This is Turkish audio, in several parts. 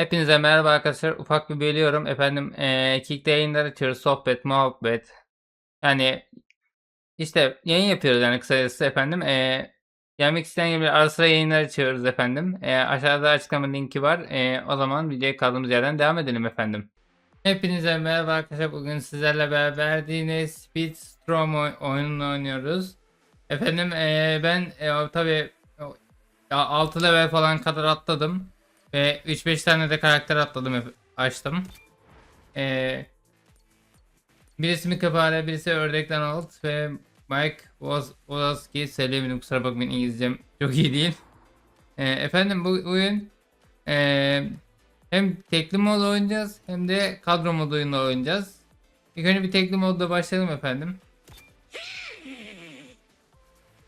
Hepinize merhaba arkadaşlar. Ufak bir bölüyorum. Efendim eee Kick'te yayınlar açıyoruz. Sohbet, muhabbet. Yani işte yayın yapıyoruz yani kısacası efendim. Eee gelmek isteyen gibi ara sıra yayınlar açıyoruz efendim. Eee, aşağıda açıklama linki var. Eee, o zaman videoya kaldığımız yerden devam edelim efendim. Hepinize merhaba arkadaşlar. Bugün sizlerle beraber yine Speedstorm oy- oyununu oynuyoruz. Efendim eee, ben eee, tabii 6 level falan kadar atladım. Ve 3-5 tane de karakter atladım açtım. Ee, birisi Mikapare, birisi Ördekten Alt ve Mike Woz Wozowski söyleyemedim kusura bakmayın İngilizcem çok iyi değil. Ee, efendim bu oyun ee, hem tekli mod oynayacağız hem de kadro modu oyunu oynayacağız. İlk önce bir tekli modda başlayalım efendim.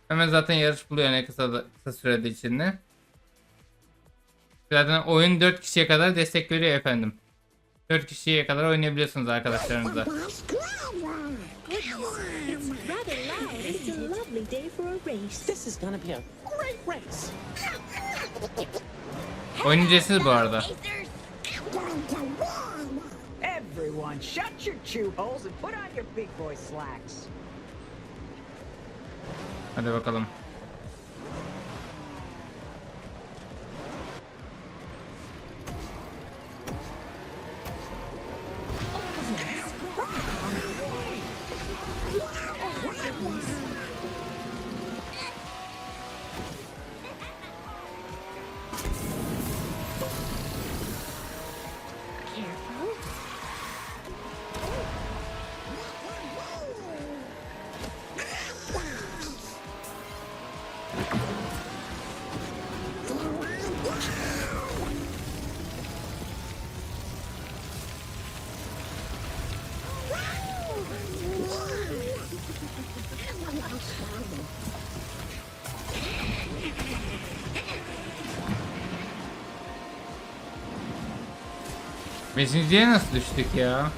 Hemen zaten yarış buluyor ne kısa, da- kısa sürede içinde. Zaten oyun 4 kişiye kadar destek veriyor efendim. 4 kişiye kadar oynayabiliyorsunuz arkadaşlarınızla. Oyun ücretsiz bu arada. Everyone, shut your chew holes and put on your big boy slacks. Hadi bakalım. Beşinciye nasıl düştük ya?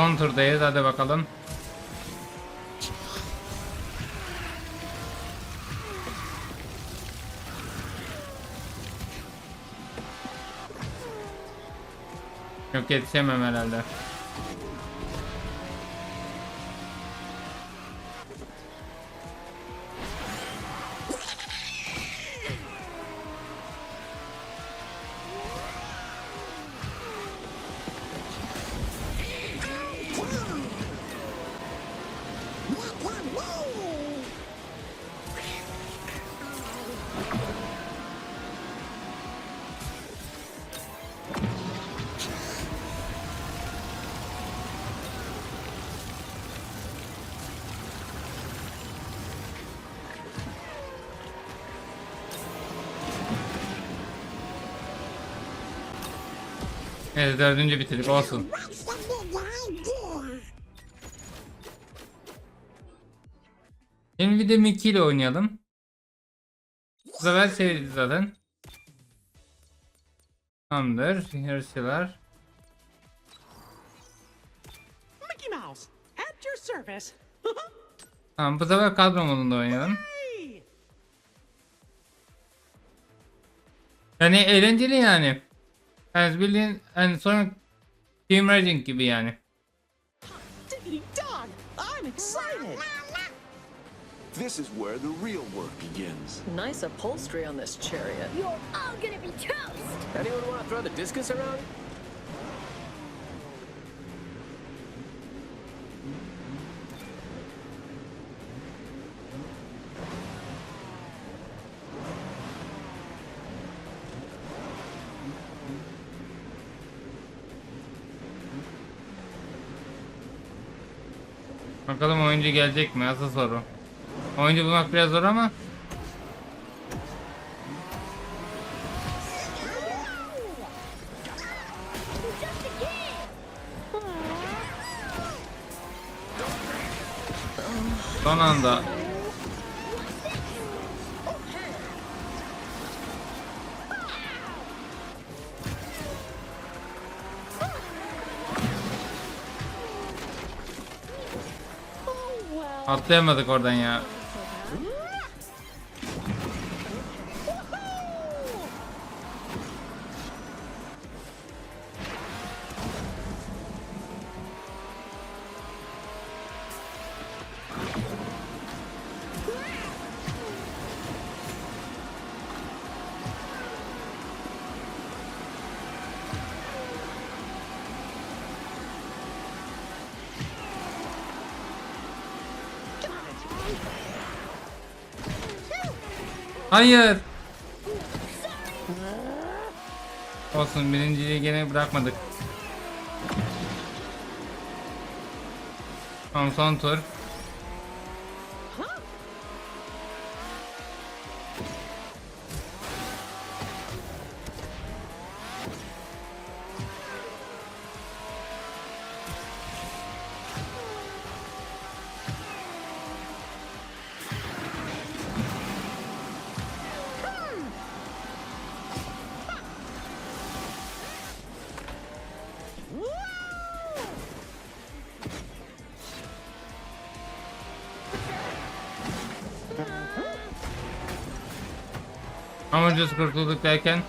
Son turdayız hadi bakalım. Yok yetişemem herhalde. Evet dördüncü bitirdik olsun. Şimdi bir de Mickey ile oynayalım. Bu sefer sevdik zaten. Tamamdır. Yarışçılar. Mickey Mouse, at your service. Tamam bu sefer kadro modunda oynayalım. Yani eğlenceli yani. Yani bildiğin hani sonra Team Raging gibi yani. Diggity dog, I'm excited. This is where the real work begins. Nice upholstery on this chariot. You're all gonna be toast. Anyone want to throw the discus around? Bakalım oyuncu gelecek mi? Asıl soru. Oyuncu bulmak biraz zor ama. Son anda Atlayamadık oradan ya. Hayır. Olsun birinciliği gene bırakmadık. Tamam son tur. Amacız kurtulduk derken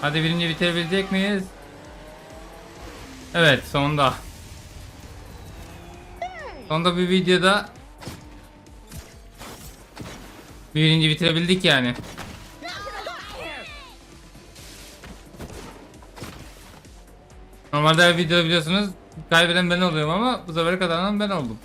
Hadi birinci bitirebilecek miyiz? Evet sonunda. Sonunda bir videoda birinci bitirebildik yani. Normalde her video biliyorsunuz kaybeden ben oluyorum ama bu sefer kazanan ben oldum.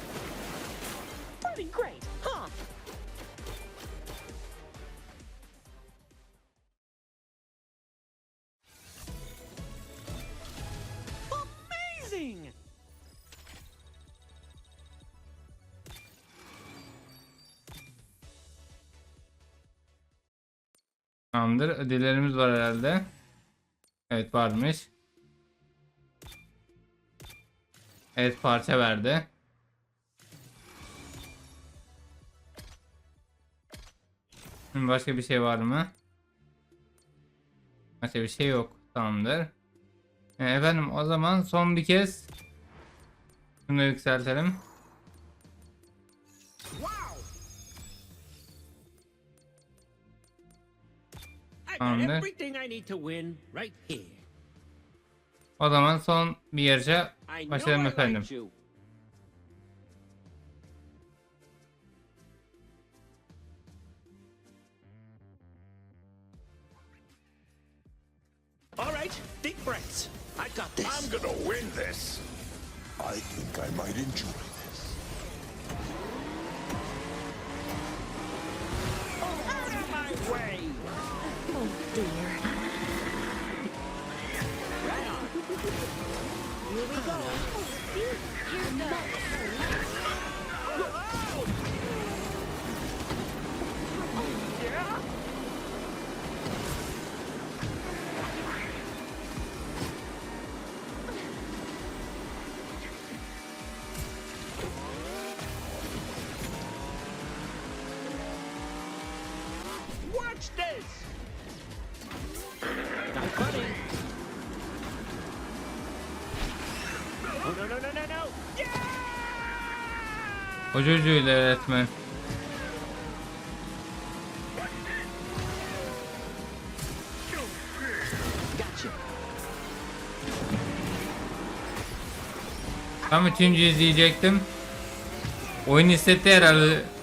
Tamamdır. Ödüllerimiz var herhalde. Evet varmış. Evet parça verdi. Şimdi başka bir şey var mı? Başka bir şey yok. Tamamdır. E, efendim o zaman son bir kez şunu yükseltelim. I got Tamamdır. everything I need to win right here. O zaman son bir yarışa I know başlayalım I efendim. liked you. All right, deep breaths. I got this. I'm gonna win this. I think I might enjoy this. Out of my way. Watch this! Hocacıyla öğretmen. Gotcha. Tam üçüncü izleyecektim. Oyun hissetti herhalde.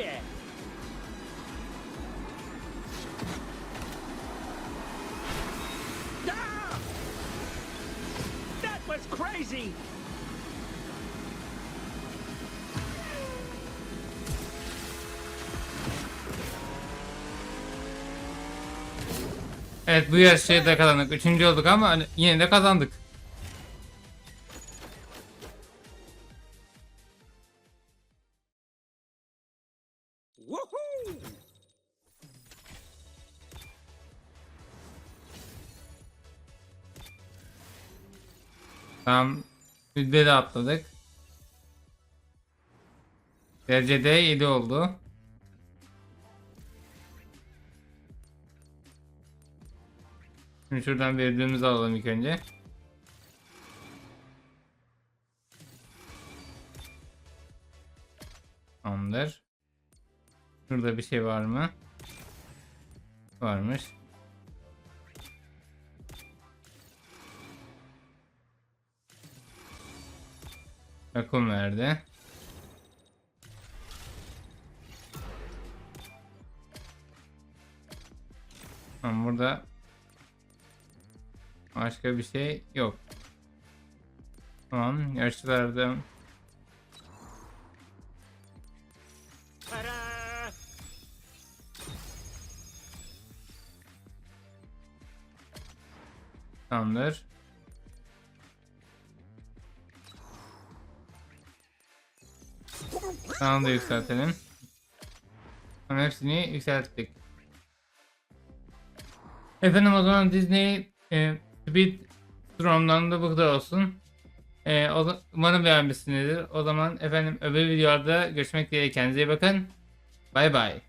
ki? Ah! That was crazy. Evet bu yarışa da kazandık. Üçüncü olduk ama hani yine de kazandık. Tamam. Yüzde de atladık. Derecede 7 oldu. Şimdi şuradan ödülümüzü alalım ilk önce. Tamamdır. Şurada bir şey var mı? Varmış. Takım verdi. Tamam burada başka bir şey yok. Tamam yarışlarda Ta-da! tamamdır. Tamam da yükseltelim. Tamam hepsini yükselttik. Efendim o zaman Disney e, Speed Storm'dan da bu kadar olsun. E, o, umarım beğenmişsinizdir. O zaman efendim öbür videolarda görüşmek dileğiyle kendinize iyi bakın. Bay bay.